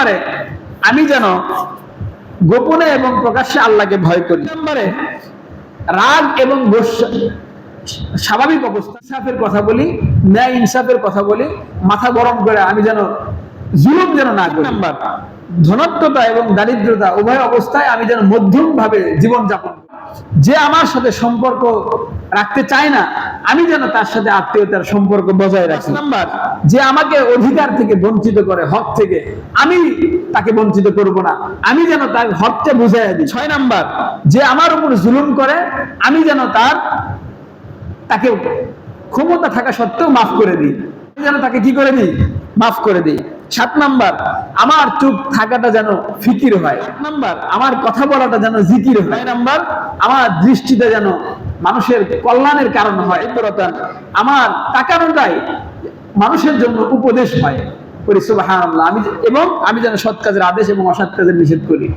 নম্বরে, আমি যেন গোপনে এবং প্রকাশ্যে আল্লাহকে ভয় করি। নম্বরে, রাগ এবং স্বাভাবিক অবস্থা। ইনসাফের কথা বলি, ন্যায় ইনসাফের কথা বলি, মাথা গরম করে আমি যেন জুলুম যেন না করি। নাম্বার, ধনত্বতা এবং দারিদ্রতা উভয় অবস্থায় আমি যেন মধ্যম ভাবে জীবন যাপন যে আমার সাথে সম্পর্ক রাখতে চায় না আমি যেন তার সাথে আত্মীয়তার সম্পর্ক বজায় রাখি। নাম্বার। যে আমাকে অধিকার থেকে বঞ্চিত করে হক থেকে আমি তাকে বঞ্চিত করব না। আমি যেন তার হকটা বুঝাই দিই। ছয় নাম্বার। যে আমার উপর জুলুম করে আমি যেন তার তাকে ক্ষমতা থাকা সত্ত্বেও মাফ করে দিই। আমি যেন তাকে কি করে দিই? মাফ করে দিই। সাত নাম্বার আমার চুপ থাকাটা যেন ফিকির হয়। নাম্বার। আমার কথা বলাটা যেন জিকির হয়। নাম্বার। আমার দৃষ্টিতে যেন মানুষের কল্যাণের কারণ হয়। আমার তাকানোটাই মানুষের জন্য উপদেশ হয়। করি সুবহানাল্লাহ, আমি এবং আমি যেন সৎ কাজের আদেশ এবং অসৎ কাজের নিষেধ করি।